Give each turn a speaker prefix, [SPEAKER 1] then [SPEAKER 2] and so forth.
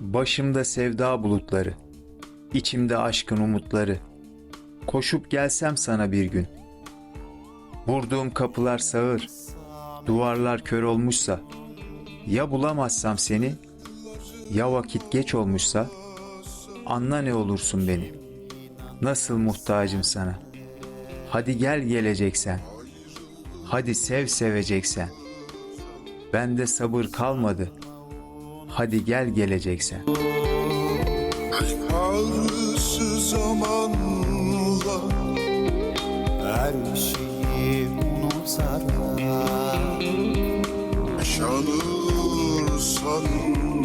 [SPEAKER 1] Başımda sevda bulutları, içimde aşkın umutları. Koşup gelsem sana bir gün. Vurduğum kapılar sağır, duvarlar kör olmuşsa, ya bulamazsam seni, ya vakit geç olmuşsa, anla ne olursun beni. Nasıl muhtacım sana. Hadi gel geleceksen. Hadi sev seveceksen. Bende sabır kalmadı. Hadi gel geleceksen.
[SPEAKER 2] Ağrısı zamanla
[SPEAKER 3] Her şeyi unutarak
[SPEAKER 2] yaşanır sanırım